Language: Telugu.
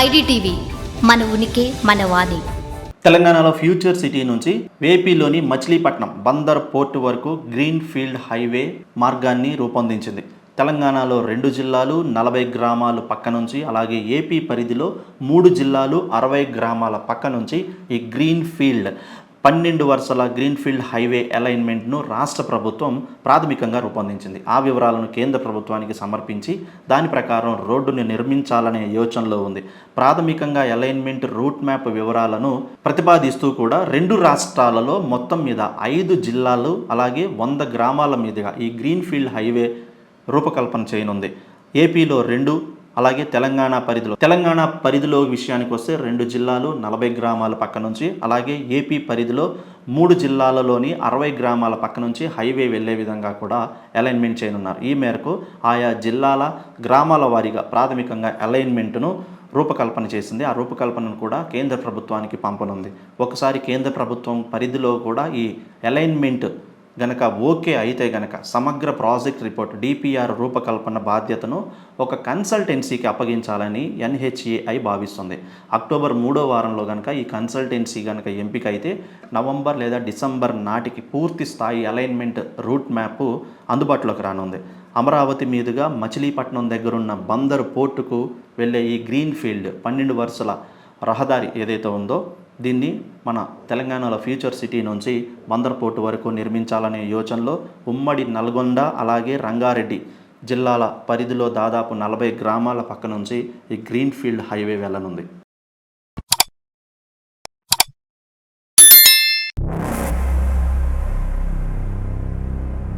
ఐడిటీవీ మన ఉనికి మన వాణి. తెలంగాణలో ఫ్యూచర్ సిటీ నుంచి ఏపీలోని మచిలీపట్నం బందర్ పోర్టు వరకు గ్రీన్ ఫీల్డ్ హైవే మార్గాన్ని రూపొందించింది. తెలంగాణలో రెండు జిల్లాలు నలభై గ్రామాలు పక్క నుంచి అలాగే ఏపీ పరిధిలో మూడు జిల్లాలు అరవై గ్రామాల పక్క నుంచి ఈ గ్రీన్ ఫీల్డ్ పన్నెండు వరుసల గ్రీన్ఫీల్డ్ హైవే అలైన్మెంట్ను రాష్ట్ర ప్రభుత్వం ప్రాథమికంగా రూపొందించింది. ఆ వివరాలను కేంద్ర ప్రభుత్వానికి సమర్పించి దాని ప్రకారం రోడ్డుని నిర్మించాలనే యోచనలో ఉంది. ప్రాథమికంగా అలైన్మెంట్ రూట్ మ్యాప్ వివరాలను ప్రతిపాదిస్తూ కూడా రెండు రాష్ట్రాలలో మొత్తం మీద ఐదు జిల్లాలు అలాగే వంద గ్రామాల మీదుగా ఈ గ్రీన్ఫీల్డ్ హైవే రూపకల్పన చేయనుంది. ఏపీలో రెండు అలాగే తెలంగాణ పరిధిలో. తెలంగాణ పరిధిలో విషయానికి వస్తే రెండు జిల్లాలు నలభై గ్రామాల పక్క నుంచి అలాగే ఏపీ పరిధిలో మూడు జిల్లాలలోని అరవై గ్రామాల పక్క నుంచి హైవే వెళ్ళే విధంగా కూడా అలైన్మెంట్ చేయనున్నారు. ఈ మేరకు ఆయా జిల్లాల గ్రామాల వారీగా ప్రాథమికంగా అలైన్మెంట్ను రూపకల్పన చేసింది. ఆ రూపకల్పనను కూడా కేంద్ర ప్రభుత్వానికి పంపనుంది. ఒకసారి కేంద్ర ప్రభుత్వం పరిధిలో కూడా ఈ అలైన్మెంట్ గనక ఓకే అయితే గనక సమగ్ర ప్రాజెక్ట్ రిపోర్ట్ డిపిఆర్ రూపకల్పన బాధ్యతను ఒక కన్సల్టెన్సీకి అప్పగించాలని ఎన్హెచ్ఏఐ భావిస్తుంది. అక్టోబర్ మూడో వారంలో గనక ఈ కన్సల్టెన్సీ గనక ఎంపిక అయితే నవంబర్ లేదా డిసెంబర్ నాటికి పూర్తి స్థాయి అలైన్మెంట్ రూట్ మ్యాప్ అందుబాటులోకి రానుంది. అమరావతి మీదుగా మచిలీపట్నం దగ్గరున్న బందరు పోర్టుకు వెళ్ళే ఈ గ్రీన్ ఫీల్డ్ పన్నెండు వరుసల రహదారి ఏదైతే ఉందో దీన్ని మన తెలంగాణలో ఫ్యూచర్ సిటీ నుంచి బందర్ పోర్టు వరకు నిర్మించాలనే యోచనలో ఉమ్మడి నల్గొండ అలాగే రంగారెడ్డి జిల్లాల పరిధిలో దాదాపు నలభై గ్రామాల పక్క నుంచి ఈ గ్రీన్ ఫీల్డ్ హైవే వెళ్ళనుంది.